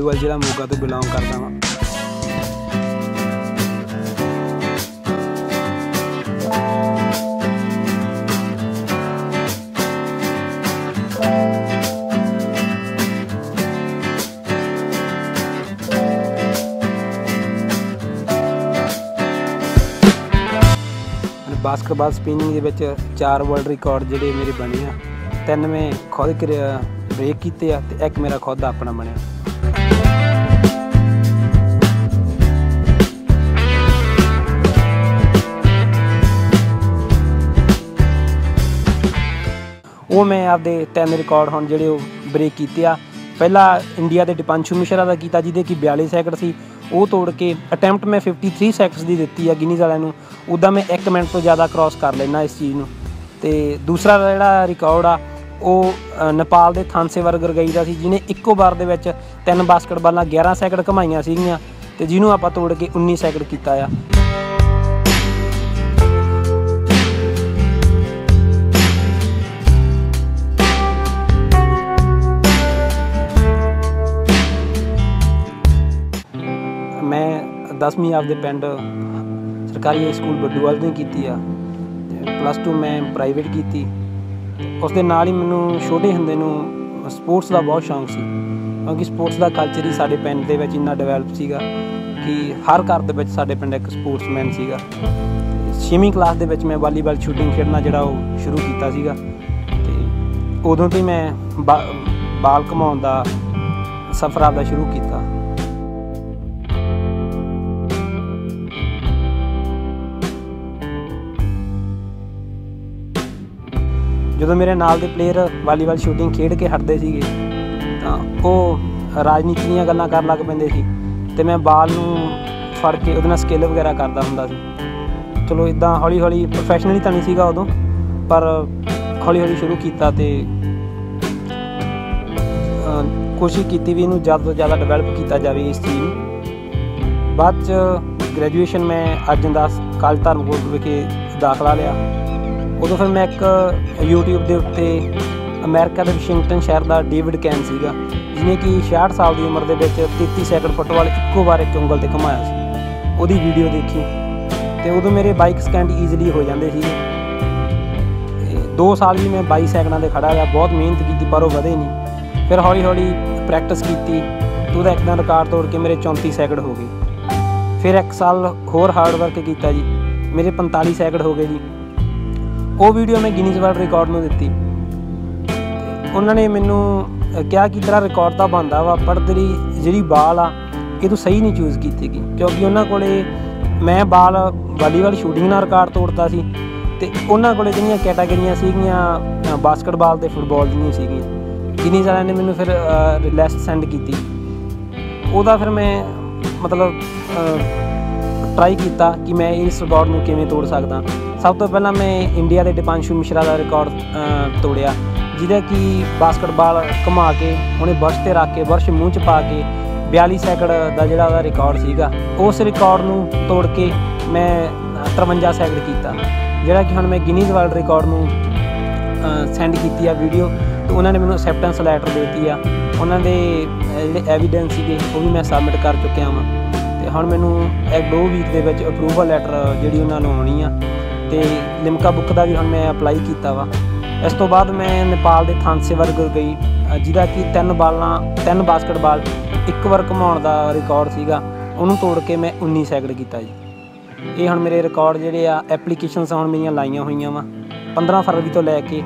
ਨਾਮ ਸੰਦੀਪ ਜ਼ਿਲ੍ਹਾ ਮੋਗਾ ਤੋਂ ਬਿਲੋਂਗ ਕਰਦਾ ਹਾਂ ਬਾਸਕਟਬਾਲ ਸਪਿਨਿੰਗ ਦੇ ਵਿੱਚ ਚਾਰ ਵਰਲਡ ਰਿਕਾਰਡ ਜਿਹੜੇ ਮੇਰੇ ਬਣੇ ਆ। ਤਿੰਨ ਮੈਂ ਖੁਦ ਬ੍ਰੇਕ ਕੀਤੇ ਆ ਤੇ ਇੱਕ ਮੇਰਾ ਖੁਦ ਦਾ ਆਪਣਾ ਬਣਿਆ। ਉਹ ਮੈਂ ਆਪਦੇ ਤਿੰਨ ਰਿਕਾਰਡ ਹੁਣ ਜਿਹੜੇ ਉਹ ਬ੍ਰੇਕ ਕੀਤੇ ਆ। ਪਹਿਲਾ ਇੰਡੀਆ ਦੇ ਡਿਪਾਂਸ਼ੂ ਮਿਸ਼ਰਾ ਦਾ ਕੀਤਾ, ਜਿਹਦੇ ਕਿ 42 ਸੈਕਿੰਡ ਸੀ, ਉਹ ਤੋੜ ਕੇ ਅਟੈਂਪਟ ਮੈਂ 53 ਸੈਕਿੰਡਸ ਦੀ ਦਿੱਤੀ ਆ ਗਿਨੀਜ਼ ਵਾਲਿਆਂ ਨੂੰ। ਉਦਾਂ ਮੈਂ 1 ਮਿੰਟ ਤੋਂ ਜ਼ਿਆਦਾ ਕ੍ਰਾਸ ਕਰ ਲੈਣਾ ਇਸ ਚੀਜ਼ ਨੂੰ। ਤੇ ਦੂਸਰਾ ਜਿਹੜਾ ਰਿਕਾਰਡ ਆ, ਉਹ ਨੇਪਾਲ ਦੇ ਥਾਂਸੇ ਥਾਂਸੇਵਰ ਗਈ ਦਾ ਸੀ, ਜਿਹਨੇ ਇੱਕੋ ਵਾਰ ਦੇ ਵਿੱਚ ਤਿੰਨ ਬਾਸਕਟਬਾਲਾਂ 11 ਸੈਕਿੰਡ ਕਮਾਈਆਂ ਸੀਗੀਆਂ ਤੇ ਜਿਹਨੂੰ ਆਪਾਂ ਤੋੜ ਕੇ 19 ਸੈਕਿੰਡ ਕੀਤਾ ਆ। ਮੈਂ 10ਵੀਂ ਆਪਦੇ ਪਿੰਡ ਸਰਕਾਰੀ ਸਕੂਲ ਬੱਡੂਵਾਲ ਤੋਂ ਹੀ ਕੀਤੀ ਆ ਪਲੱਸ 2 ਮੈਂ ਪ੍ਰਾਈਵੇਟ ਕੀਤੀ। ਉਸ ਦੇ ਨਾਲ ਹੀ ਮੈਨੂੰ ਛੋਟੇ ਹੁੰਦੇ ਨੂੰ ਸਪੋਰਟਸ ਦਾ ਬਹੁਤ ਸ਼ੌਂਕ ਸੀ। ਕਿਉਂਕਿ ਸਪੋਰਟਸ ਦਾ ਕਲਚਰ ਹੀ ਸਾਡੇ ਪਿੰਡ ਦੇ ਵਿੱਚ ਇੰਨਾ ਡਿਵੈਲਪ ਸੀਗਾ ਕਿ ਹਰ ਘਰ ਦੇ ਵਿੱਚ ਸਾਡੇ ਪਿੰਡ ਇੱਕ ਸਪੋਰਟਸਮੈਨ ਸੀਗਾ। ਛੇਵੀਂ ਕਲਾਸ ਦੇ ਵਿੱਚ ਮੈਂ ਵਾਲੀਬਾਲ ਸ਼ੂਟਿੰਗ ਖੇਡਣਾ ਜਿਹੜਾ ਉਹ ਸ਼ੁਰੂ ਕੀਤਾ ਸੀਗਾ। ਤੇ ਉਦੋਂ ਤੋਂ ਹੀ ਮੈਂ ਬਾ- ਬਾਲ ਕਮਾਉਣ ਦਾ ਸਫ਼ਰ ਆਪਦਾ ਸ਼ੁਰੂ ਕੀਤਾ। ਜਦੋਂ ਮੇਰੇ ਨਾਲ ਦੇ ਪਲੇਅਰ ਵਾਲੀਬਾਲ ਸ਼ੂਟਿੰਗ ਖੇਡ ਕੇ ਹਟਦੇ ਸੀਗੇ ਉਹ ਰਾਜਨੀਤੀ ਦੀਆਂ ਗੱਲਾਂ ਕਰਨ ਲੱਗ ਪੈਂਦੇ ਸੀ ਤੇ ਮੈਂ ਬਾਲ ਨੂੰ ਫੜ ਕੇ ਉਹਦੇ ਨਾਲ ਸਕਿੱਲ ਵਗੈਰਾ ਕਰਦਾ ਹੁੰਦਾ ਸੀ। ਚਲੋ ਇਦਾਂ ਹੌਲੀ ਹੌਲੀ ਪ੍ਰੋਫੈਸ਼ਨਲੀ ਤਾਂ ਨਹੀਂ ਸੀਗਾ ਉਦੋਂ, ਪਰ ਹੌਲੀ ਹੌਲੀ ਸ਼ੁਰੂ ਕੀਤਾ ਤੇ ਕੋਸ਼ਿਸ਼ ਕੀਤੀ ਵੀ ਇਹਨੂੰ ਜ਼ਿਆਦਾ ਤੋਂ ਜ਼ਿਆਦਾ ਡਿਵੈਲਪ ਕੀਤਾ ਜਾਵੇ ਇਸ ਚੀਜ਼ ਨੂੰ। ਬਾਅਦ ਚ ਗ੍ਰੈਜੂਏਸ਼ਨ ਮੈਂ ਅਰਜਨ ਦਾਸ ਕਾਲਜ ਧਰਮਕੋਟ ਵਿਖੇ ਦਾਖਲਾ ਲਿਆ। ਉਦੋਂ ਫਿਰ ਮੈਂ ਇੱਕ YouTube ਦੇ ਉੱਤੇ ਅਮਰੀਕਾ ਦੇ ਵਾਸ਼ਿੰਗਟਨ ਸ਼ਹਿਰ ਦਾ ਡੇਵਿਡ ਕੈਨ ਸੀਗਾ, ਜਿਹਨੇ ਕਿ 66 ਸਾਲ ਦੀ ਉਮਰ ਦੇ ਵਿੱਚ 33 ਸੈਕਿੰਡ ਫੁੱਟਬਾਲ ਇੱਕੋ ਵਾਰ ਇੱਕ ਉਂਗਲ ਤੇ ਘੁਮਾਇਆ ਸੀ। ਉਹਦੀ ਵੀਡੀਓ ਦੇਖੀ ਤੇ ਉਦੋਂ ਮੇਰੇ ਬਾਈਕ ਸਟੈਂਡ ਈਜ਼ੀਲੀ ਹੋ ਜਾਂਦੇ ਸੀ 2 ਸਾਲ ਵੀ ਮੈਂ 22 ਸੈਕਿੰਡਾਂ ਤੇ ਖੜਾ ਰਿਹਾ, ਬਹੁਤ ਮਿਹਨਤ ਕੀਤੀ ਪਰ ਉਹ ਵਧੇ ਨਹੀਂ। ਫਿਰ ਹੌਲੀ ਹੌਲੀ ਪ੍ਰੈਕਟਿਸ ਕੀਤੀ ਉਹਦਾ ਇੱਕ ਦਿਨ ਰਿਕਾਰਡ ਤੋੜ ਕੇ ਮੇਰੇ 34 ਸੈਕਿੰਡ ਹੋ ਗਏ। ਫਿਰ ਇੱਕ ਸਾਲ ਹੋਰ ਹਾਰਡ ਵਰਕ ਕੀਤਾ ਜੀ, ਮੇਰੇ 45 ਸੈਕਿੰਡ ਹੋ ਗਏ ਜੀ। ਉਹ ਵੀਡੀਓ ਮੈਂ ਗਿਨੀਜ਼ ਵਰਲਡ ਰਿਕਾਰਡ ਨੂੰ ਦਿੱਤੀ। ਉਹਨਾਂ ਨੇ ਮੈਨੂੰ ਕਿਹਾ ਕਿ ਤੇਰਾ ਰਿਕਾਰਡ ਤਾਂ ਬਣਦਾ ਵਾ, ਪਰ ਤੇਰੀ ਜਿਹੜੀ ਬਾਲ ਆ, ਇਹ ਤੂੰ ਸਹੀ ਨਹੀਂ ਚੂਜ਼ ਕੀਤੀ ਗਈ ਕਿਉਂਕਿ ਉਹਨਾਂ ਕੋਲੇ ਮੈਂ ਬਾਲ ਵਾਲੀਬਾਲ ਸ਼ੂਟਿੰਗ ਨਾਲ ਰਿਕਾਰਡ ਤੋੜਦਾ ਸੀ ਤੇ ਉਹਨਾਂ ਕੋਲੇ ਜਿਹੜੀਆਂ ਕੈਟਾਗਰੀਆਂ ਸੀਗੀਆਂ ਬਾਸਕਟਬਾਲ ਤੇ ਫੁੱਟਬਾਲ ਦੀਆਂ ਸੀਗੀਆਂ ਗਿਨੀਜ਼ ਸਾਰਿਆਂ ਨੇ ਮੈਨੂੰ ਫਿਰ ਲਿਸਟ ਸੈਂਡ ਕੀਤੀ। ਉਹਦਾ ਫਿਰ ਮੈਂ ਮਤਲਬ ਟਰਾਈ ਕੀਤਾ ਕਿ ਮੈਂ ਇਸ ਰਿਕਾਰਡ ਨੂੰ ਕਿਵੇਂ ਤੋੜ ਸਕਦਾ। ਸਭ ਤੋਂ ਪਹਿਲਾਂ ਮੈਂ ਇੰਡੀਆ ਦੇ ਦੀਪਾਂਸ਼ੂ ਮਿਸ਼ਰਾ ਦਾ ਰਿਕਾਰਡ ਤੋੜਿਆ। ਜਿਹਦਾ ਕਿ ਬਾਸਕਟਬਾਲ ਘੁਮਾ ਕੇ, ਉਹਨੇ ਬਰਸ਼ ਤੇ ਰੱਖ ਕੇ ਬਰਸ਼ ਮੂੰਹ 'ਚ ਪਾ ਕੇ 42 ਸੈਕਿੰਡ ਦਾ ਜਿਹੜਾ ਉਹਦਾ ਰਿਕਾਰਡ ਸੀਗਾ, ਉਸ ਰਿਕਾਰਡ ਨੂੰ ਤੋੜ ਕੇ ਮੈਂ 53 ਸੈਕਿੰਡ ਕੀਤਾ। ਜਿਹੜਾ ਕਿ ਹੁਣ ਮੈਂ ਗਿਨੀਜ਼ ਵਰਲਡ ਰਿਕਾਰਡ ਨੂੰ ਸੈਂਡ ਕੀਤੀ ਆ ਵੀਡੀਓ ਤੇ ਉਹਨਾਂ ਨੇ ਮੈਨੂੰ ਅਸੈਪਟੈਂਸ ਲੈਟਰ ਦਿੱਤੀ ਆ। ਉਹਨਾਂ ਦੇ ਜਿਹੜੇ ਐਵੀਡੈਂਸ ਸੀਗੇ, ਉਹ ਵੀ ਮੈਂ ਸਬਮਿਟ ਕਰ ਚੁੱਕਿਆ ਵਾਂ। ਤੇ ਹੁਣ ਮੈਨੂੰ ਇੱਕ ਦੋ ਵੀਕ ਦੇ ਵਿੱਚ ਅਪਰੂਵਲ ਲੈਟਰ ਜਿਹੜੀ ਉਹਨਾਂ ਨੂੰ ਆਉਣੀ ਆ, ਤੇ ਲਿਮਕਾ ਬੁੱਕ ਦਾ ਵੀ ਹੁਣ ਮੈਂ ਅਪਲਾਈ ਕੀਤਾ ਵਾ। ਇਸ ਤੋਂ ਬਾਅਦ ਮੈਂ ਨੇਪਾਲ ਦੇ ਥਾਂਸੇ ਵਰਗ ਗਈ ਜਿਹਦਾ ਕਿ ਤਿੰਨ ਬਾਲਾਂ, ਤਿੰਨ ਬਾਸਕਟਬਾਲ ਇੱਕ ਵਾਰ ਘੁਮਾਉਣ ਦਾ ਰਿਕਾਰਡ ਸੀਗਾ, ਉਹਨੂੰ ਤੋੜ ਕੇ ਮੈਂ 19 ਸੈਕਿੰਡ ਕੀਤਾ ਜੀ। ਇਹ ਹੁਣ ਮੇਰੇ ਰਿਕਾਰਡ ਜਿਹੜੇ ਆ ਐਪਲੀਕੇਸ਼ਨਸ ਹੁਣ ਮੇਰੀਆਂ ਲਾਈਆਂ ਹੋਈਆਂ ਵਾ। 15 ਫਰਵਰੀ ਤੋਂ ਲੈ ਕੇ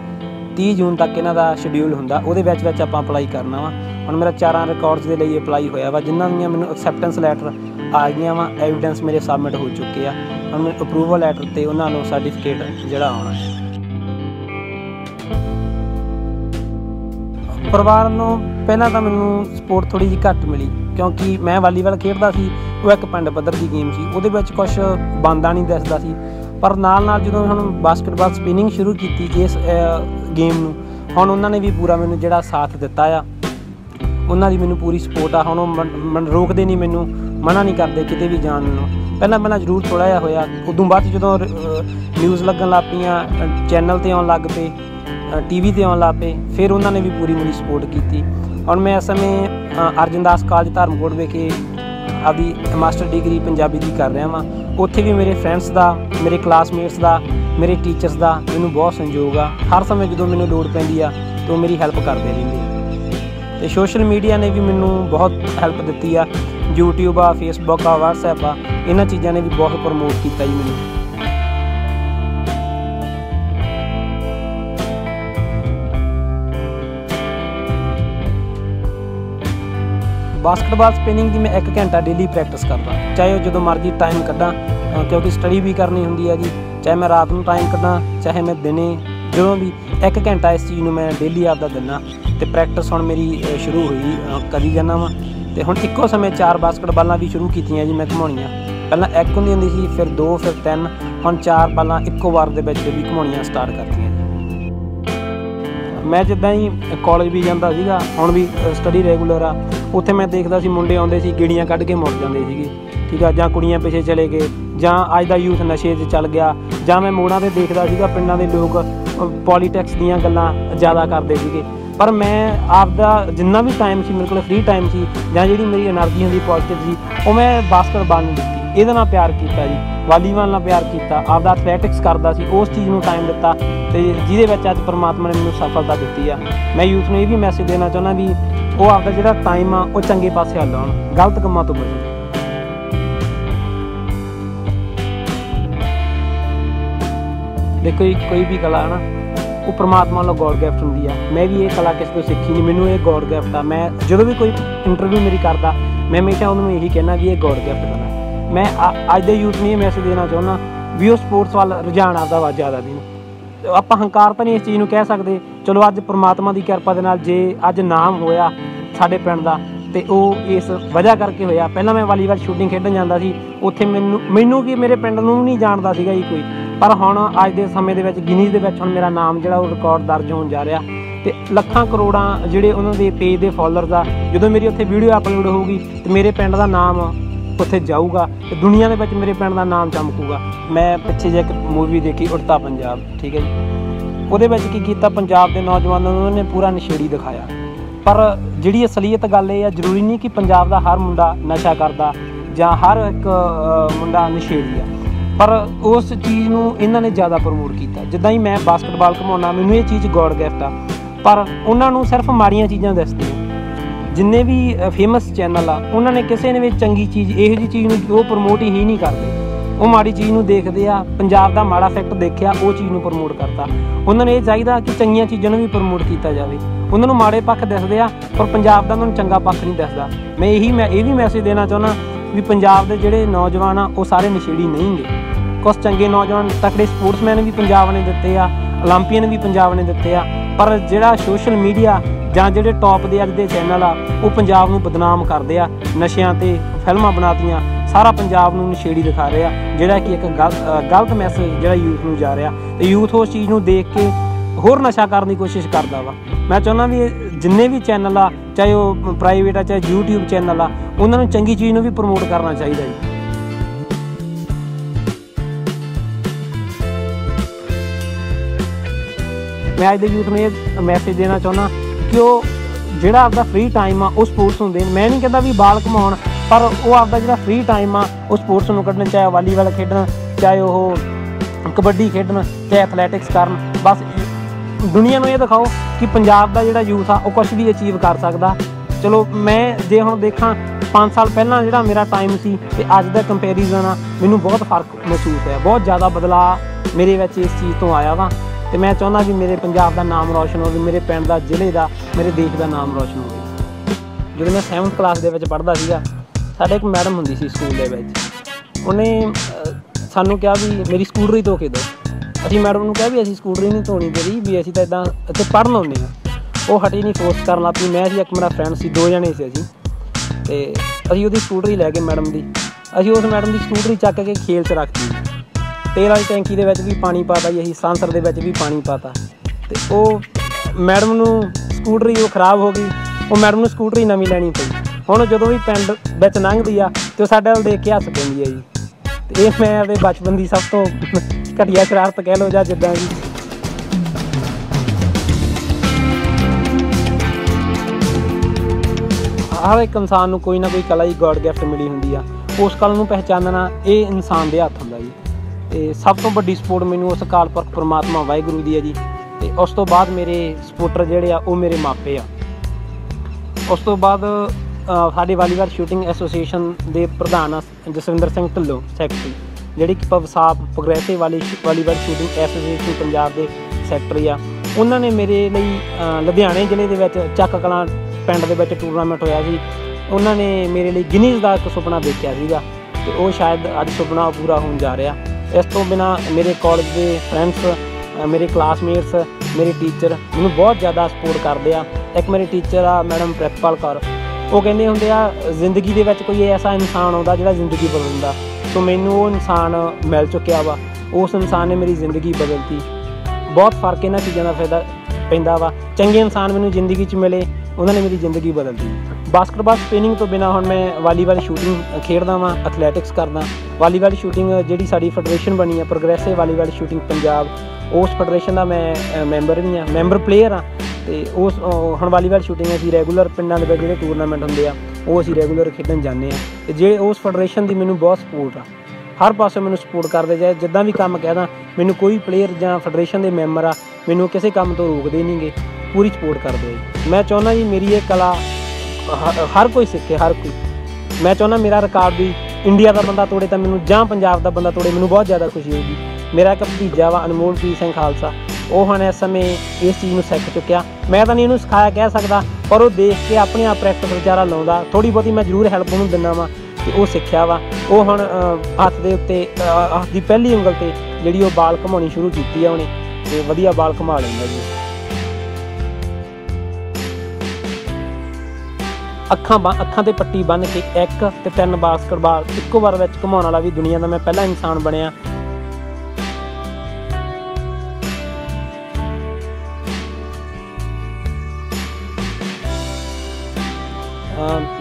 30 ਜੂਨ ਤੱਕ ਇਹਨਾਂ ਦਾ ਸ਼ਡਿਊਲ ਹੁੰਦਾ, ਉਹਦੇ ਵਿੱਚ ਵਿੱਚ ਆਪਾਂ ਅਪਲਾਈ ਕਰਨਾ ਵਾ। ਹੁਣ ਮੇਰਾ ਚਾਰਾਂ ਰਿਕਾਰਡਸ ਦੇ ਲਈ ਅਪਲਾਈ ਹੋਇਆ ਵਾ, ਜਿਨ੍ਹਾਂ ਦੀਆਂ ਮੈਨੂੰ ਐਕਸੈਪਟੈਂਸ ਲੈਟਰ ਆ ਗਈਆਂ ਵਾ ਐਵੀਡੈਂਸ ਮੇਰੇ ਸਬਮਿਟ ਹੋ ਚੁੱਕੇ ਆ। ਹੁਣ ਮੈਨੂੰ ਅਪਰੂਵਲ ਲੈਟਰ ਤੇ ਉਹਨਾਂ ਨੂੰ ਸਰਟੀਫਿਕੇਟ ਜਿਹੜਾ ਆਉਣਾ। ਹੈ ਪਰਿਵਾਰ ਨੂੰ ਪਹਿਲਾਂ ਤਾਂ ਮੈਨੂੰ ਸਪੋਰਟ ਥੋੜੀ ਜਿਹੀ ਘੱਟ ਮਿਲੀ ਕਿਉਂਕਿ ਮੈਂ ਵਾਲੀਬਾਲ ਖੇਡਦਾ ਸੀ, ਉਹ ਇੱਕ ਪਿੰਡ ਪੱਧਰ ਦੀ ਗੇਮ ਸੀ, ਉਹਦੇ ਵਿੱਚ ਕੁਝ ਬੰਦਾ ਨਹੀਂ ਦਿਸਦਾ ਸੀ। ਪਰ ਨਾਲ ਨਾਲ ਜਦੋਂ ਹੁਣ ਬਾਸਕਟਬਾਲ ਸਪਿਨਿੰਗ ਸ਼ੁਰੂ ਕੀਤੀ ਇਸ ਗੇਮ ਨੂੰ, ਹੁਣ ਉਹਨਾਂ ਨੇ ਵੀ ਪੂਰਾ ਮੈਨੂੰ ਜਿਹੜਾ ਸਾਥ ਦਿੱਤਾ ਆ। ਉਹਨਾਂ ਦੀ ਮੈਨੂੰ ਪੂਰੀ ਸਪੋਰਟ ਆ, ਹੁਣ ਉਹ ਮਨ- ਮਨ ਰੋਕਦੇ ਨਹੀਂ ਮੈਨੂੰ, ਮਨਾ ਨਹੀਂ ਕਰਦੇ ਕਿਤੇ ਵੀ ਜਾਣ ਨੂੰ। ਪਹਿਲਾਂ ਪਹਿਲਾਂ ਜ਼ਰੂਰ ਥੋੜਾ ਜਿਹਾ ਹੋਇਆ, ਉਦੋਂ ਬਾਅਦ 'ਚ ਜਦੋਂ ਨਿਊਜ਼ ਲੱਗਣ ਲੱਗ ਪਈਆਂ ਚੈਨਲ ਤੇ ਆਉਣ ਲੱਗ ਪਏ ਟੀਵੀ ਤੇ ਆਉਣ ਲੱਗ ਪਏ। ਫਿਰ ਉਹਨਾਂ ਨੇ ਵੀ ਪੂਰੀ ਮੇਰੀ ਸਪੋਰਟ ਕੀਤੀ। ਹੁਣ ਮੈਂ ਇਸ ਸਮੇਂ ਅ, ਅਰਜਨਦਾਸ ਕਾਲਜ ਧਰਮਕੋਟ ਵਿਖੇ ਆਪਦੀ ਮਾਸਟਰ ਡਿਗਰੀ ਪੰਜਾਬੀ ਦੀ ਕਰ ਰਿਹਾ ਵਾਂ। ਉੱਥੇ ਵੀ ਮੇਰੇ ਫਰੈਂਡਸ ਦਾ ਮੇਰੇ ਕਲਾਸਮੇਟਸ ਦਾ ਮੇਰੇ ਟੀਚਰਸ ਦਾ ਮੈਨੂੰ ਬਹੁਤ ਸੰਯੋਗ ਆ। ਹਰ ਸਮੇਂ ਜਦੋਂ ਮੈਨੂੰ ਲੋੜ ਪੈਂਦੀ ਆ ਤਾਂ ਉਹ ਮੇਰੀ ਹੈਲਪ ਕਰਦੇ ਰਹਿੰਦੇ ਆ। ਤੇ ਸੋਸ਼ਲ ਮੀਡੀਆ ਨੇ ਵੀ ਮੈਨੂੰ ਬਹੁਤ ਹੈਲਪ ਦਿੱਤੀ ਆ। YouTube ਆ Facebook ਆ WhatsApp ਆ ਇਹਨਾਂ ਚੀਜ਼ਾਂ ਨੇ ਵੀ ਬਹੁਤ ਪ੍ਰਮੋਟ ਕੀਤਾ ਜੀ ਮੈਨੂੰ। ਬਾਸਕਟਬਾਲ ਸਪਿਨਿੰਗ ਦੀ ਮੈਂ 1 ਘੰਟਾ ਡੇਲੀ ਪ੍ਰੈਕਟਿਸ ਕਰਦਾ। ਚਾਹੇ ਉਹ ਜਦੋਂ ਮਰਜ਼ੀ ਟਾਈਮ ਕੱਢਾਂ ਕਿਉਂਕਿ ਸਟੱਡੀ ਵੀ ਕਰਨੀ ਹੁੰਦੀ ਹੈਗੀ, ਚਾਹੇ ਮੈਂ ਰਾਤ ਨੂੰ ਟਾਈਮ ਕੱਢਾਂ, ਚਾਹੇ ਮੈਂ ਦਿਨੇ ਜਦੋਂ ਵੀ 1 ਘੰਟਾ ਇਸ ਚੀਜ਼ ਨੂੰ ਮੈਂ ਡੇਲੀ ਆਪਦਾ ਦਿੰਦਾ ਤੇ ਪ੍ਰੈਕਟਿਸ ਹੁਣ ਮੇਰੀ ਸ਼ੁਰੂ ਹੋਈ ਕਰੀ ਜਾਂਦਾ ਵਾਂ। ਤੇ ਹੁਣ ਇੱਕੋ ਸਮੇਂ ਚਾਰ ਬਾਸਕਟਬਾਲਾਂ ਵੀ ਸ਼ੁਰੂ ਕੀਤੀਆਂ ਜੀ ਮੈਂ ਘਮਾਉਣੀਆਂ। ਪਹਿਲਾਂ ਇੱਕ ਹੁੰਦੀ ਹੁੰਦੀ ਸੀ, ਫਿਰ ਦੋ, ਫਿਰ ਤਿੰਨ, ਹੁਣ ਚਾਰ ਬਾਲਾਂ ਇੱਕੋ ਵਾਰ ਦੇ ਵਿੱਚ ਵੀ ਘਮਾਉਣੀਆਂ ਸਟਾਰਟ ਕਰਤੀਆਂ। ਮੈਂ ਜਿੱਦਾਂ ਹੀ ਕਾਲਜ ਵੀ ਜਾਂਦਾ ਸੀਗਾ, ਹੁਣ ਵੀ ਸਟੱਡੀ ਰੈਗੂਲਰ ਆ, ਉੱਥੇ ਮੈਂ ਦੇਖਦਾ ਸੀ ਮੁੰਡੇ ਆਉਂਦੇ ਸੀ ਗੇੜੀਆਂ ਕੱਢ ਕੇ ਮੁੜ ਜਾਂਦੇ ਸੀਗੇ। ਠੀਕ ਆ, ਜਾਂ ਕੁੜੀਆਂ ਪਿੱਛੇ ਚਲੇ ਗਏ, ਜਾਂ ਅੱਜ ਦਾ ਯੂਥ ਨਸ਼ੇ 'ਚ ਚੱਲ ਗਿਆ, ਜਾਂ ਮੈਂ ਮੋੜਾਂ ਤੇ ਦੇਖਦਾ ਸੀਗਾ, ਪਿੰਡਾਂ ਦੇ ਲੋਕ ਪੋਲਿਟਿਕਸ ਦੀਆਂ ਗੱਲਾਂ ਜ਼ਿਆਦਾ ਕਰਦੇ ਸੀਗੇ। ਪਰ ਮੈਂ ਆਪ ਦਾ ਜਿੰਨਾ ਵੀ ਟਾਈਮ ਸੀ, ਮੇਰੇ ਕੋਲ ਫ੍ਰੀ ਟਾਈਮ ਸੀ, ਜਾਂ ਜਿਹੜੀ ਮੇਰੀ એનર્ਜੀ ਹੁੰਦੀ ਪੋਜ਼ਿਟਿਵ ਸੀ, ਉਹ ਮੈਂ ਬਾਸਕਟਬਾਲ ਨੂੰ ਦਿੱਤੀ। ਇਹਦੇ ਨਾਲ ਪਿਆਰ ਕੀਤਾ ਜੀ। ਵਾਲੀਬਾਲ ਨਾਲ ਪਿਆਰ ਕੀਤਾ, ਆਪਦਾ ਐਥਲੈਟਿਕਸ ਕਰਦਾ ਸੀ, ਉਸ ਚੀਜ਼ ਨੂੰ ਟਾਈਮ ਦਿੱਤਾ ਤੇ ਜਿਹਦੇ ਵਿੱਚ ਅੱਜ ਪ੍ਰਮਾਤਮਾ ਨੇ ਮੈਨੂੰ ਸਫਲਤਾ ਦਿੱਤੀ ਆ। ਮੈਂ ਯੂਥ ਨੂੰ ਇਹ ਵੀ ਮੈਸੇਜ ਦੇਣਾ ਚਾਹੁੰਦਾ ਵੀ ਉਹ ਆਪਦਾ ਜਿਹੜਾ ਟਾਈਮ ਆ, ਉਹ ਚੰਗੇ ਪਾਸੇ ਹੱਲ ਲਾਉਣ ਗਲਤ ਕੰਮਾਂ ਤੋਂ ਬਚਣ। ਦੇਖੋ ਜੀ, ਕੋਈ ਵੀ ਕਲਾ ਹੈ ਨਾ, ਉਹ ਪ੍ਰਮਾਤਮਾ ਵੱਲੋਂ ਗੋਡ ਗਿਫਟ ਹੁੰਦੀ ਆ। ਮੈਂ ਵੀ ਇਹ ਕਲਾ ਕਿਸੇ ਤੋਂ ਸਿੱਖੀ ਨਹੀਂ, ਮੈਨੂੰ ਇਹ ਗੋਡ ਗਿਫਟ ਆ। ਮੈਂ ਜਦੋਂ ਵੀ ਕੋਈ ਇੰਟਰਵਿਊ ਮੇਰੀ ਕਰਦਾ, ਮੈਂ ਹਮੇਸ਼ਾ ਉਹਨੂੰ ਇਹੀ ਕਹਿਣਾ ਵੀ ਇਹ ਗੋਡ ਗਿਫਟ ਕਲਾ ਮੈਂ ਅ- ਅੱਜ ਦੇ ਯੂਥ ਨੂੰ ਇਹ ਮੈਸੇਜ ਦੇਣਾ ਚਾਹੁੰਦਾ ਵੀ ਉਹ ਸਪੋਰਟਸ ਵੱਲ ਰੁਝਾਨ ਆਪਦਾ ਵਾ ਜ਼ਿਆਦਾ ਦੇਣ। ਆਪਾਂ ਹੰਕਾਰ ਤਾਂ ਨਹੀਂ ਇਸ ਚੀਜ਼ ਨੂੰ ਕਹਿ ਸਕਦੇ। ਚਲੋ ਅੱਜ ਪ੍ਰਮਾਤਮਾ ਦੀ ਕਿਰਪਾ ਦੇ ਨਾਲ ਜੇ ਅੱਜ ਨਾਮ ਹੋਇਆ ਸਾਡੇ ਪਿੰਡ ਦਾ ਤੇ ਉਹ ਇਸ ਵਜ੍ਹਾ ਕਰਕੇ ਹੋਇਆ। ਪਹਿਲਾਂ ਮੈਂ ਵਾਲੀਬਾਲ ਸ਼ੂਟਿੰਗ ਖੇਡਣ ਜਾਂਦਾ ਸੀ। ਉੱਥੇ ਮੈਨੂੰ ਮੈਨੂੰ ਕੀ ਮੇਰੇ ਪਿੰਡ ਨੂੰ ਨਹੀਂ ਜਾਣਦਾ ਸੀਗਾ ਜੀ ਕੋਈ। ਪਰ ਹੁਣ ਅੱਜ ਦੇ ਸਮੇਂ ਦੇ ਵਿੱਚ ਗਿਨੀਜ਼ ਦੇ ਵਿੱਚ ਹੁਣ ਮੇਰਾ ਨਾਮ ਜਿਹੜਾ ਉਹ ਰਿਕਾਰਡ ਦਰਜ ਹੋਣ ਜਾ ਰਿਹਾ। ਤੇ ਲੱਖਾਂ ਕਰੋੜਾਂ ਜਿਹੜੇ ਉਹਨਾਂ ਦੇ ਪੇਜ ਦੇ ਫਾਲੋਅਰਸ ਆ, ਜਦੋਂ ਮੇਰੀ ਉੱਥੇ ਵੀਡੀਓ ਅਪਲੋਡ ਹੋਊਗੀ ਤੇ ਮੇਰੇ ਪਿੰਡ ਦਾ ਨਾਮ ਉੱਥੇ ਜਾਊਗਾ ਤੇ ਦੁਨੀਆ ਦੇ ਵਿੱਚ ਮੇਰੇ ਪਿੰਡ ਦਾ ਨਾਮ ਚਮਕੂਗਾ। ਮੈਂ ਪਿੱਛੇ ਜੇ ਇੱਕ ਮੂਵੀ ਦੇਖੀ, ਉੜਤਾ ਪੰਜਾਬ, ਠੀਕ ਹੈ ਜੀ। ਉਹਦੇ ਵਿੱਚ ਕੀ ਕੀਤਾ, ਪੰਜਾਬ ਦੇ ਨੌਜਵਾਨਾਂ ਨੂੰ ਉਹਨੇ ਪੂਰਾ ਨਸ਼ੇੜੀ ਦਿਖਾਇਆ। ਪਰ ਜਿਹੜੀ ਅਸਲੀਅਤ ਗੱਲ ਇਹ ਆ, ਜ਼ਰੂਰੀ ਨਹੀਂ ਕਿ ਪੰਜਾਬ ਦਾ ਹਰ ਮੁੰਡਾ ਨਸ਼ਾ ਕਰਦਾ ਜਾਂ ਹਰ ਇੱਕ ਮੁੰਡਾ ਨਸ਼ੇੜੀ ਆ। ਪਰ ਉਸ ਚੀਜ਼ ਨੂੰ ਇਹਨਾਂ ਨੇ ਜ਼ਿਆਦਾ ਪ੍ਰਮੋਟ ਕੀਤਾ। ਜਿੱਦਾਂ ਹੀ ਮੈਂ ਬਾਸਕਟਬਾਲ ਘਮਾਉਣਾ, ਮੈਨੂੰ ਇਹ ਚੀਜ਼ ਗੋਡ ਗਿਫਟ ਆ। ਪਰ ਉਹਨਾਂ ਨੂੰ ਸਿਰਫ ਮਾੜੀਆਂ ਚੀਜ਼ਾਂ ਦੱਸਦੀਆਂ ਜਿੰਨੇ ਵੀ ਫੇਮਸ ਚੈਨਲ ਆ, ਉਹਨਾਂ ਨੇ ਕਿਸੇ ਨੇ ਵੀ ਚੰਗੀ ਚੀਜ਼, ਇਹੋ ਜੀ ਚੀਜ਼ ਨੂੰ ਉਹ ਪ੍ਰਮੋਟ ਹੀ ਨਹੀਂ ਕਰਦੇ। ਉਹ ਮਾੜੀ ਚੀਜ਼ ਨੂੰ ਦੇਖਦੇ ਆ, ਪੰਜਾਬ ਦਾ ਮਾੜਾ ਫੈਕਟ ਦੇਖਿਆ, ਉਹ ਚੀਜ਼ ਨੂੰ ਪ੍ਰਮੋਟ ਕਰਤਾ। ਉਹਨਾਂ ਨੇ ਇਹ ਚਾਹੀਦਾ ਕਿ ਚੰਗੀਆਂ ਚੀਜ਼ਾਂ ਨੂੰ ਵੀ ਪ੍ਰਮੋਟ ਕੀਤਾ ਜਾਵੇ। ਉਹਨਾਂ ਨੂੰ ਮਾੜੇ ਪੱਖ ਦੱਸਦੇ ਆ, ਪਰ ਪੰਜਾਬ ਦਾ ਉਹਨਾਂ ਨੂੰ ਚੰਗਾ ਪੱਖ ਨਹੀਂ ਦੱਸਦਾ। ਮੈਂ ਇਹੀ ਮੈਂ, ਇਹ ਵੀ ਮੈਸੇਜ ਦੇਣਾ ਚਾਹੁੰਦਾ ਵੀ ਪੰਜਾਬ ਦੇ ਜਿਹੜੇ ਨੌਜਵਾਨ ਆ, ਉਹ ਸਾਰੇ ਨਸ਼ੇੜੀ ਨਹੀਂ ਨਹੀਂਗੇ ਕੁਝ ਚੰਗੇ ਨੌਜਵਾਨ, ਤਕੜੇ ਸਪੋਰਟਸਮੈਨ ਵੀ ਪੰਜਾਬ ਨੇ ਦਿੱਤੇ ਆ 올림픽ੀਅਨ ਵੀ ਪੰਜਾਬ ਨੇ ਦਿੱਤੇ ਆ, ਪਰ ਜਿਹੜਾ ਸੋਸ਼ਲ ਮੀਡੀਆ ਜਾਂ ਜਿਹੜੇ ਟੌਪ ਦੇ ਅੱਜ ਦੇ ਚੈਨਲ ਆ, ਉਹ ਪੰਜਾਬ ਨੂੰ ਬਦਨਾਮ ਕਰਦੇ ਆ, ਨਸ਼ਿਆਂ ਤੇ ਫਿਲਮਾਂ ਬਣਾਤੀਆਂ, ਸਾਰਾ ਪੰਜਾਬ ਨੂੰ ਨਸ਼ੇੜੀ ਦਿਖਾ ਰਿਹਾ ਜਿਹੜਾ ਕਿ ਇੱਕ ਗਲਤ ਗਲਤ ਮੈਸੇਜ ਜਿਹੜਾ ਯੂਥ ਨੂੰ ਜਾ ਰਿਹਾ। ਤੇ ਯੂਥ ਉਸ ਚੀਜ਼ ਨੂੰ ਦੇਖ ਕੇ ਹੋਰ ਨਸ਼ਾ ਕਰਨ ਦੀ ਕੋਸ਼ਿਸ਼ ਕਰਦਾ ਵਾ। ਮੈਂ ਚਾਹੁੰਦਾ ਵੀ ਜਿੰਨੇ ਵੀ ਚੈਨਲ ਆ, ਚਾਹੇ ਉਹ ਪ੍ਰਾਈਵੇਟ ਆ, ਚਾਹੇ YouTube ਚੈਨਲ ਆ, ਉਹਨਾਂ ਨੂੰ ਚੰਗੀ ਚੀਜ਼ ਨੂੰ ਵੀ ਪ੍ਰਮੋਟ ਕਰਨਾ ਚਾਹੀਦਾ ਜੀ। ਮੈਂ ਅੱਜ ਦੇ ਯੂਥ ਨੂੰ ਇਹ ਮੈਸੇਜ ਦੇਣਾ ਚਾਹੁੰਦਾ ਕਿ ਉਹ ਜਿਹੜਾ ਆਪਦਾ ਫ੍ਰੀ ਟਾਈਮ ਆ, ਉਹ ਸਪੋਰਟਸ ਨੂੰ। ਦੇਣ ਮੈਂ ਨਹੀਂ ਕਹਿੰਦਾ ਵੀ ਬਾਲ ਕਮਾਉਣ ਪਰ ਉਹ ਆਪਦਾ ਜਿਹੜਾ ਫ੍ਰੀ ਟਾਈਮ ਆ, ਉਹ ਸਪੋਰਟਸ ਨੂੰ ਕੱਢਣ, ਚਾਹੇ ਵਾਲੀਬਾਲ ਖੇਡਣ, ਚਾਹੇ ਉਹ ਕਬੱਡੀ ਖੇਡਣ, ਚਾਹੇ ਐਥਲੈਟਿਕਸ ਕਰਨ। ਬਸ ਦੁਨੀਆ ਨੂੰ ਇਹ ਦਿਖਾਓ ਕਿ ਪੰਜਾਬ ਦਾ ਜਿਹੜਾ ਯੂਥ ਆ, ਉਹ ਕੁਝ ਵੀ ਅਚੀਵ ਕਰ ਸਕਦਾ। ਚਲੋ, ਮੈਂ ਜੇ ਹੁਣ ਦੇਖਾਂ 5 ਸਾਲ ਪਹਿਲਾਂ ਜਿਹੜਾ ਮੇਰਾ ਟਾਈਮ ਸੀ ਤੇ ਅੱਜ ਦਾ ਕੰਪੈਰੀਜ਼ਨ ਆ, ਮੈਨੂੰ ਬਹੁਤ ਫ਼ਰਕ ਮਹਿਸੂਸ ਹੋਇਆ। ਬਹੁਤ ਜ਼ਿਆਦਾ ਬਦਲਾਅ ਮੇਰੇ ਵਿੱਚ ਇਸ ਚੀਜ਼ ਤੋਂ ਆਇਆ ਵਾ। ਤੇ ਮੈਂ ਚਾਹੁੰਦਾ ਵੀ ਮੇਰੇ ਪੰਜਾਬ ਦਾ ਨਾਮ ਰੌਸ਼ਨ ਹੋਵੇ, ਮੇਰੇ ਪਿੰਡ ਦਾ, ਜ਼ਿਲ੍ਹੇ ਦਾ, ਮੇਰੇ ਦੇਸ਼ ਦਾ ਨਾਮ ਰੌਸ਼ਨ ਹੋਵੇ। ਜਦੋਂ ਮੈਂ 7th ਕਲਾਸ ਦੇ ਵਿੱਚ ਪੜ੍ਹਦਾ ਸੀਗਾ, ਸਾਡੇ ਇੱਕ ਮੈਡਮ ਹੁੰਦੀ ਸੀ ਸਕੂਲ ਦੇ ਵਿੱਚ। ਉਹਨੇ ਸਾਨੂੰ ਕਿਹਾ ਵੀ ਮੇਰੀ ਸਕੂਟਰੀ ਧੋ ਕੇ ਦਿਓ। ਅਸੀਂ ਮੈਡਮ ਨੂੰ ਕਿਹਾ ਵੀ ਅਸੀਂ ਸਕੂਟਰੀ ਨਹੀਂ ਧੋਣੀ ਤੇਰੀ, ਵੀ ਅਸੀਂ ਤਾਂ ਇਦਾਂ ਇੱਥੇ ਪੜ੍ਹਨ ਆਉਂਦੇ ਹਾਂ। ਉਹ ਹਟੀ ਨਹੀਂ ਫੋਰਸ ਕਰਨ ਲੱਗ ਪਈ। ਮੈਂ ਸੀ, ਇੱਕ ਮੇਰਾ ਫਰੈਂਡ ਸੀ, ਦੋ ਜਣੇ ਸੀ ਅਸੀਂ। ਤੇ ਅਸੀਂ ਉਹਦੀ ਸਕੂਟਰੀ ਲੈ ਕੇ ਮੈਡਮ ਦੀ। ਅਸੀਂ ਉਸ ਮੈਡਮ ਦੀ ਸਕੂਟਰੀ ਚੱਕ ਕੇ ਖੇਲ 'ਚ ਰੱਖਤੀ ਤੇਲ ਵਾਲੀ ਟੈਂਕੀ ਦੇ ਵਿੱਚ ਵੀ ਪਾਣੀ ਪਾਤਾ ਜੀ, ਅਸੀਂ ਸਾਂਸਰ ਦੇ ਵਿੱਚ ਵੀ ਪਾਣੀ ਪਾਤਾ। ਤੇ ਉਹ ਮੈਡਮ ਨੂੰ ਸਕੂਟਰੀ ਉਹ ਖਰਾਬ ਹੋ ਗਈ, ਉਹ ਮੈਡਮ ਨੂੰ ਸਕੂਟਰੀ ਨਵੀਂ ਲੈਣੀ ਪਈ। ਹੁਣ ਜਦੋਂ ਵੀ ਪਿੰਡ ਵਿੱਚ ਲੰਘਦੀ ਆ, ਤੇ ਉਹ ਸਾਡੇ ਵੱਲ ਦੇਖ ਕੇ ਹੱਸ ਪੈਂਦੀ ਆ ਜੀ। ਤੇ ਇਹ ਮੈਂ ਆਪਣੇ ਬਚਪਨ ਦੀ ਸਭ ਤੋਂ ਘਟੀਆ ਸ਼ਰਾਰਤ ਕਹਿ ਲਓ ਜਾਂ ਜਿੱਦਾਂ ਜੀ ਹਰ ਇੱਕ ਇਨਸਾਨ ਨੂੰ ਕੋਈ ਨਾ ਕੋਈ ਕਲਾ ਹੀ ਗੋਡ ਗਿਫਟ ਮਿਲੀ ਹੁੰਦੀ ਆ। ਉਸ ਕਲਾ ਨੂੰ ਪਹਿਚਾਨਣਾ ਇਹ ਇਨਸਾਨ ਦੇ ਹੱਥ ਹੁੰਦਾ ਜੀ। ਤੇ ਸਭ ਤੋਂ ਵੱਡੀ ਸਪੋਰਟ ਮੈਨੂੰ ਉਸ ਅਕਾਲ ਪੁਰਖ ਪ੍ਰਮਾਤਮਾ ਵਾਹਿਗੁਰੂ ਦੀ ਹੈ ਜੀ। ਤੇ ਉਸ ਤੋਂ ਬਾਅਦ ਮੇਰੇ ਸਪੋਰਟਰ ਜਿਹੜੇ ਆ, ਉਹ ਮੇਰੇ ਮਾਪੇ ਆ। ਉਸ ਤੋਂ ਬਾਅਦ ਸਾਡੇ ਵਾਲੀਬਾਲ ਸ਼ੂਟਿੰਗ ਐਸੋਸੀਏਸ਼ਨ ਦੇ ਪ੍ਰਧਾਨ ਆ ਜਸਵਿੰਦਰ ਸਿੰਘ ਢਿੱਲੋਂ ਸੈਕਟਰੀ ਜਿਹੜੀ ਕਿ ਪਵਸਾਪ ਪ੍ਰੋਗਰੈਸਿਵ ਵਾਲੀ ਵਾਲੀਬਾਲ ਸ਼ੂਟਿੰਗ ਐਸੋਸੀਏਸ਼ਨ ਪੰਜਾਬ ਦੇ ਸੈਕਟਰੀ ਆ। ਉਹਨਾਂ ਨੇ ਮੇਰੇ ਲਈ ਲੁਧਿਆਣੇ ਜ਼ਿਲ੍ਹੇ ਦੇ ਵਿੱਚ ਚੱਕ ਕਲਾਂ ਪਿੰਡ ਦੇ ਵਿੱਚ ਟੂਰਨਾਮੈਂਟ ਹੋਇਆ ਸੀ। ਉਹਨਾਂ ਨੇ ਮੇਰੇ ਲਈ ਗਿਨੀਜ਼ ਦਾ ਇੱਕ ਸੁਪਨਾ ਦੇਖਿਆ ਸੀਗਾ। ਤੇ ਉਹ ਸ਼ਾਇਦ ਅੱਜ ਸੁਪਨਾ ਪੂਰਾ ਹੋਣ ਜਾ ਰਿਹਾ। ਇਸ ਤੋਂ ਬਿਨਾ ਮੇਰੇ ਕਾਲਜ ਦੇ ਫਰੈਂਡਸ ਮੇਰੇ ਕਲਾਸਮੇਟਸ ਮੇਰੇ ਟੀਚਰ ਮੈਨੂੰ ਬਹੁਤ ਜ਼ਿਆਦਾ ਸਪੋਰਟ ਕਰਦੇ ਆ। ਇੱਕ ਮੇਰੇ ਟੀਚਰ ਆ ਮੈਡਮ ਪ੍ਰਿਤਪਾਲ ਕੌਰ। ਉਹ ਕਹਿੰਦੇ ਹੁੰਦੇ ਆ, ਜ਼ਿੰਦਗੀ ਦੇ ਵਿੱਚ ਕੋਈ ਐਸਾ ਇਨਸਾਨ ਆਉਂਦਾ ਜਿਹੜਾ ਜ਼ਿੰਦਗੀ ਬਦਲਦਾ। ਸੋ ਮੈਨੂੰ ਉਹ ਇਨਸਾਨ ਮਿਲ ਚੁੱਕਿਆ ਵਾ। ਉਸ ਇਨਸਾਨ ਨੇ ਮੇਰੀ ਜ਼ਿੰਦਗੀ ਬਦਲਤੀ। ਬਹੁਤ ਫ਼ਰਕ ਇਹਨਾਂ ਚੀਜ਼ਾਂ ਦਾ ਫਾਇਦਾ ਪੈਂਦਾ ਵਾ। ਚੰਗੇ ਇਨਸਾਨ ਮੈਨੂੰ ਜ਼ਿੰਦਗੀ 'ਚ ਮਿਲੇ। ਉਹਨਾਂ ਨੇ ਮੇਰੀ ਜ਼ਿੰਦਗੀ ਬਦਲਤੀ ਬਾਸਕਟਬਾਲ ਸਪਿਨਿੰਗ ਤੋਂ ਬਿਨਾ ਹੁਣ ਮੈਂ ਵਾਲੀਬਾਲ ਸ਼ੂਟਿੰਗ ਖੇਡਦਾ ਵਾਂ ਐਥਲੈਟਿਕਸ ਕਰਦਾ। ਵਾਲੀਬਾਲ ਸ਼ੂਟਿੰਗ ਜਿਹੜੀ ਸਾਡੀ ਫੈਡਰੇਸ਼ਨ ਬਣੀ ਆ ਪ੍ਰੋਗਰੈਸਿਵ ਵਾਲੀਬਾਲ ਸ਼ੂਟਿੰਗ ਪੰਜਾਬ, ਉਸ ਫੈਡਰੇਸ਼ਨ ਦਾ ਮੈਂ ਮੈਂਬਰ ਵੀ ਆ ਮੈਂਬਰ ਪਲੇਅਰ ਆ ਤੇ ਉਸ ਹੁਣ ਵਾਲੀਬਾਲ ਸ਼ੂਟਿੰਗ ਅਸੀਂ ਰੈਗੂਲਰ ਪਿੰਡਾਂ ਦੇ ਵਿੱਚ ਜਿਹੜੇ ਟੂਰਨਾਮੈਂਟ ਹੁੰਦੇ ਆ, ਉਹ ਅਸੀਂ ਰੈਗੂਲਰ ਖੇਡਣ ਜਾਂਦੇ ਆ। ਤੇ ਜੇ ਉਸ ਫੈਡਰੇਸ਼ਨ ਦੀ ਮੈਨੂੰ ਬਹੁਤ ਸਪੋਰਟ ਆ। ਹਰ ਪਾਸੇ ਮੈਨੂੰ ਸਪੋਰਟ ਕਰਦੇ ਜਾਏ, ਜਿੱਦਾਂ ਵੀ ਕੰਮ ਕਹਿਦਾ ਮੈਨੂੰ ਕੋਈ ਪਲੇਅਰ ਜਾਂ ਫੈਡਰੇਸ਼ਨ ਦੇ ਮੈਂਬਰ ਆ, ਮੈਨੂੰ ਕਿਸੇ ਕੰਮ ਤੋਂ ਰੋਕਦੇ ਨਹੀਂਗੇ ਪੂਰੀ ਸਪੋਰਟ ਕਰਦੇ ਆ ਮੈਂ ਚਾਹੁੰਦਾ ਜੀ ਮੇਰੀ ਇਹ ਕਲਾ ਹ- ਹਰ ਕੋਈ ਸਿੱਖੇ ਹਰ ਕੋਈ। ਮੈਂ ਚਾਹੁੰਦਾ ਮੇਰਾ ਰਿਕਾਰਡ ਵੀ ਇੰਡੀਆ ਦਾ ਬੰਦਾ ਤੋੜੇ ਤਾਂ ਮੈਨੂੰ ਜਾਂ ਪੰਜਾਬ ਦਾ ਬੰਦਾ ਤੋੜੇ ਮੈਨੂੰ ਬਹੁਤ ਜ਼ਿਆਦਾ ਖੁਸ਼ੀ ਹੋਊਗੀ। ਮੇਰਾ ਇੱਕ ਭਤੀਜਾ ਵਾ ਅਨਮੋਲਪ੍ਰੀਤ ਸਿੰਘ ਖਾਲਸਾ। ਉਹ ਹੁਣ ਇਸ ਸਮੇਂ ਇਸ ਚੀਜ਼ ਨੂੰ ਸਿੱਖ ਚੁੱਕਿਆ। ਮੈਂ ਤਾਂ ਨਹੀਂ ਇਹਨੂੰ ਸਿਖਾਇਆ ਕਹਿ ਸਕਦਾ ਪਰ ਉਹ ਦੇਖ ਕੇ ਆਪਣੇ ਆਪ ਪ੍ਰੈਕਟਿਸ ਵਿਚਾਰਾ ਲਾਉਂਦਾ। ਥੋੜੀ ਬਹੁਤੀ ਮੈਂ ਜ਼ਰੂਰ ਹੈਲਪ ਉਹਨੂੰ ਦਿੰਦਾ ਵਾਂ ਤੇ ਉਹ ਸਿੱਖਿਆ ਵਾ। ਉਹ ਹੁਣ ਅ, ਹੱਥ ਦੇ ਉੱਤੇ ਅ, ਹੱਥ ਦੀ ਪਹਿਲੀ ਉਂਗਲ ਤੇ ਜਿਹੜੀ ਉਹ ਬਾਲ ਘਮਾਉਣੀ ਸ਼ੁਰੂ ਕੀਤੀ ਆ ਉਹਨੇ। ਤੇ ਵਧੀਆ ਬਾਲ ਘਮਾ ਲੈਂਦਾ ਜੀ। ਅੱਖਾਂ ਬੰਨ- ਅੱਖਾਂ ਤੇ ਪੱਟੀ ਬੰਨ ਕੇ ਇੱਕ ਤੇ ਤਿੰਨ ਬਾਸਕਟਬਾਲ, ਇੱਕੋ ਵਾਰ ਵਿੱਚ ਘੁਮਾਉਣ ਵਾਲਾ ਵੀ ਦੁਨੀਆ ਦਾ ਮੈਂ ਪਹਿਲਾ ਇਨਸਾਨ ਬਣਿਆ।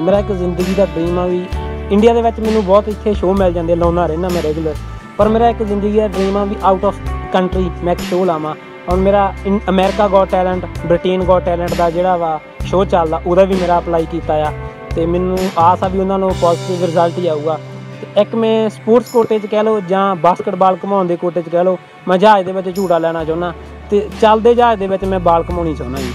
ਮੇਰਾ ਇੱਕ ਜ਼ਿੰਦਗੀ ਦਾ ਡ੍ਰੀਮ ਆ ਵੀ ਇੰਡੀਆ ਦੇ ਵਿੱਚ ਮੈਨੂੰ ਬਹੁਤ ਇੱਥੇ ਸ਼ੋਅ ਮਿਲ ਜਾਂਦੇ ਲਾਉਣਾ ਰਹਿਣਾ ਮੈਂ ਰੈਗੂਲਰ ਪਰ ਮੇਰਾ ਇੱਕ ਜ਼ਿੰਦਗੀ ਦਾ ਡ੍ਰੀਮ ਆ ਵੀ ਆਊਟ ਆਫ ਕੰਟਰੀ ਮੈਂ ਇੱਕ ਸ਼ੋਅ ਲਾਵਾਂ। ਹੁਣ ਮੇਰਾ ਇਨ- America got talent Britain got talent ਦਾ ਜਿਹੜਾ ਵਾ ਸ਼ੋਅ ਚੱਲਦਾ, ਉਹਦਾ ਵੀ ਮੇਰਾ ਅਪਲਾਈ ਕੀਤਾ ਆ। ਤੇ ਮੈਨੂੰ ਆਸ ਆ ਵੀ ਉਹਨਾਂ ਨੂੰ ਪੋਜ਼ਿਟਿਵ ਰਿਜ਼ਲਟ ਹੀ ਆਊਗਾ। ਤੇ ਇੱਕ ਮੈਂ ਸਪੋਰਟਸ ਕੋਟੇ 'ਚ ਕਹਿ ਲਓ ਜਾਂ ਬਾਸਕਟਬਾਲ ਘਮਾਉਣ ਦੇ ਕੋਟੇ 'ਚ ਕਹਿ ਲਓ, ਮੈਂ ਜਹਾਜ਼ ਦੇ ਵਿੱਚ ਝੂਟਾ ਲੈਣਾ ਚਾਹੁੰਦਾ। ਤੇ ਚੱਲਦੇ ਜਹਾਜ਼ ਦੇ ਵਿੱਚ ਮੈਂ ਬਾਲ ਘਮਾਉਣੀ ਚਾਹੁੰਦਾ ਜੀ।